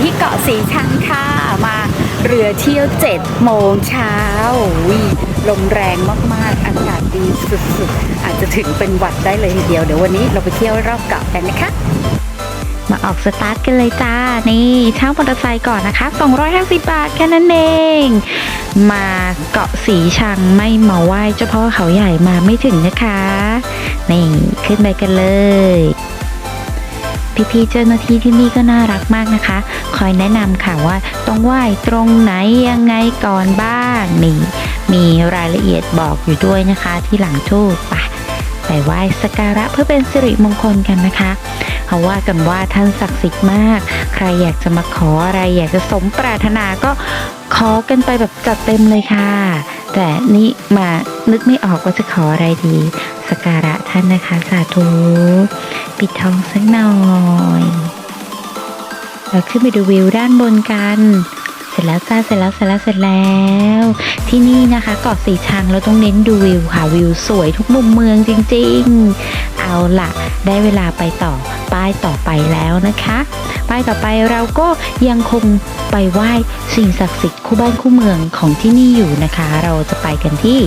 ที่เกาะสีชังค่ะมาเรือเที่ยว 7 โมงเช้าวิลมแรงมากๆ อากาศดีสุดๆ อาจจะถึงเป็นหวัดได้เลยทีเดียว เดี๋ยววันนี้เราไปเที่ยวรอบเกาะกันนะคะ มาออกสตาร์ทกันเลยจ้า นี่เช่ามอเตอร์ไซค์ก่อนนะคะ 250 บาทแค่นั้นเอง มาเกาะสีชังไม่มาไหว้เจ้าพ่อเขาใหญ่มาไม่ถึงนะคะ นี่ ขึ้นไปกันเลย พี่ๆเจ้าหน้าที่ที่นี่ก็น่ารักมากนะคะ คอยแนะนำค่ะว่าต้องไหว้ตรงไหนยังไงก่อนบ้างนี่มีรายละเอียดบอกอยู่ด้วยนะคะที่หลังทูปไปไปไหว้สกการะเพื่อเป็นสิริมงคลกันนะคะเขาว่ากันว่าท่านศักดิ์สิทธิ์มาก ใครอยากจะมาขออะไรอยากจะสมปรารถนาก็ขอกันไปแบบจัดเต็มเลยค่ะ แต่นี่มานึกไม่ออกว่าจะขออะไรดีสกการะท่านนะคะสาธุ ปิดทองสักหน่อย เราขึ้นไปดูวิวด้านบนกัน เสร็จแล้วจ้าเสร็จแล้วเสร็จแล้วเสร็จแล้ว ที่นี่นะคะเกาะสีชังเราต้องเน้นดูวิวค่ะวิวสวยทุกมุมเมืองจริง ๆ เอาล่ะ ได้เวลาไปต่อป้ายต่อไปแล้วนะคะป้ายต่อไปเราก็ยังคงไปไหว้สิ่งศักดิ์สิทธิ์คู่บ้านคู่เมืองของที่นี่อยู่นะคะ เราจะไปกันที่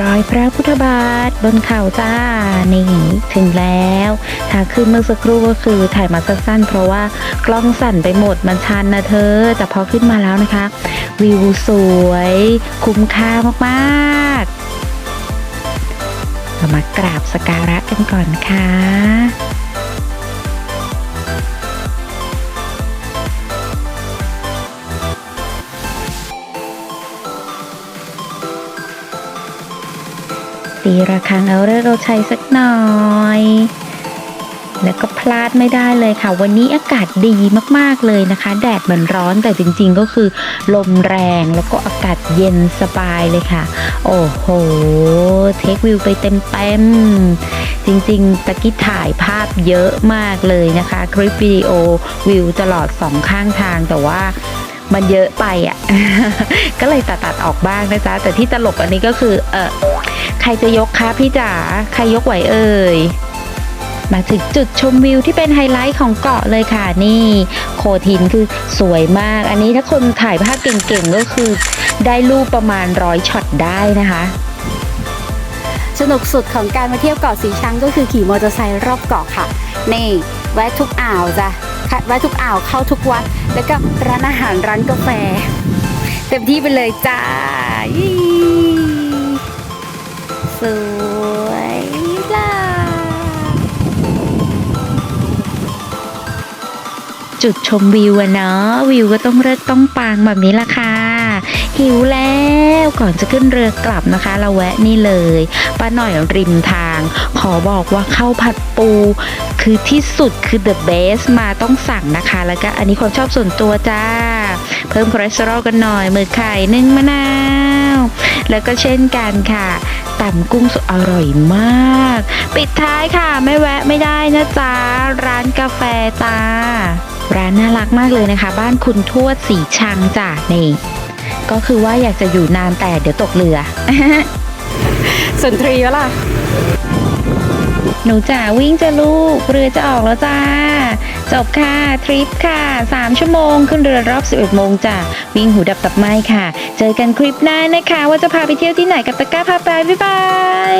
รอยพระพุทธบาทบนเขาจ้า นี่ถึงแล้วทางขึ้นเมื่อสักครู่ก็คือถ่ายมาสั้นๆ เพราะว่ากล้องสั่นไปหมดมันชันนะเธอ แต่พอขึ้นมาแล้วนะคะ วิวสวย คุ้มค่ามากๆเรามากราบสกการะกันก่อนค่ะ ตีระฆังเอาเลิกเอาชัยสักหน่อย แล้วก็พลาดไม่ได้เลยค่ะ วันนี้อากาศดีมากๆเลยนะคะ แดดมันร้อนแต่จริงๆก็คือ ลมแรงแล้วก็อากาศเย็นสบายเลยค่ะ โอ้โห เทควิวไปเต็มๆ จริงๆตะกี้ถ่ายภาพเยอะมากเลยนะคะ คลิปวิดีโอวิวตลอดสองข้างทางแต่ว่า มันเยอะไปอะ ก็เลยตัดตัดๆออกบ้างนะจ๊ะ แต่ที่ตลกอันนี้ก็คือ เออใครจะยกคะพี่จ๋า ใครยกไหวเอ่ย มาถึงจุดชมวิวที่เป็นไฮไลท์ของเกาะเลยค่ะนี่โขทินคือสวยมาก อันนี้ถ้าคนถ่ายภาพเก่งๆก็คือ ได้รูปประมาณร้อยช็อตได้นะคะสนุกสุดของการมาเที่ยวเกาะสีชังก็คือขี่มอเตอร์ไซค์รอบเกาะค่ะ นี่ แวะทุกอ่าวจ้ะ วะทุกอ่าวเข้าทุกวัด แล้วก็ร้านอาหารร้านกาแฟ เต็มที่ไปเลยจ้ายสวยล่ะจุดชมวิวอะเนาะวิวก็ต้องเลิศต้องปางแบบนี้ละค่ะ หิวแล้วก่อนจะขึ้นเรือกลับนะคะ เราแวะนี่เลยป้าหน่อยริมทาง ขอบอกว่าข้าวผัดปู คือที่สุดคือ the best มาต้องสั่งนะคะ แล้วก็อันนี้ความชอบส่วนตัวจ้า เพิ่มคอเลสเตอรอลกันหน่อยมือไข่นึ่งมะนาว แล้วก็เช่นกันค่ะตำกุ้งสดอร่อยมาก ปิดท้ายค่ะไม่แวะไม่ได้นะจ๊ะ ร้านกาแฟจ้า ร้านน่ารักมากเลยนะคะ บ้านคุณทวดสีชังจ้ะนี่ ก็คือว่าอยากจะอยู่นานแต่เดี๋ยวตกเรือสนทรีวะล่ะ หนูจ๋าวิ่งจะลูก เรือจะออกแล้วจ้า จบค่ะ ทริปค่ะ 3 ชั่วโมง ขึ้นเรือรอบ 11 โมงจ้ะวิ่งหูดับตับไม้ค่ะ เจอกันคลิปหน้านะคะ ว่าจะพาไปเที่ยวที่ไหนกับตะกร้าพาไปบ๊ายบาย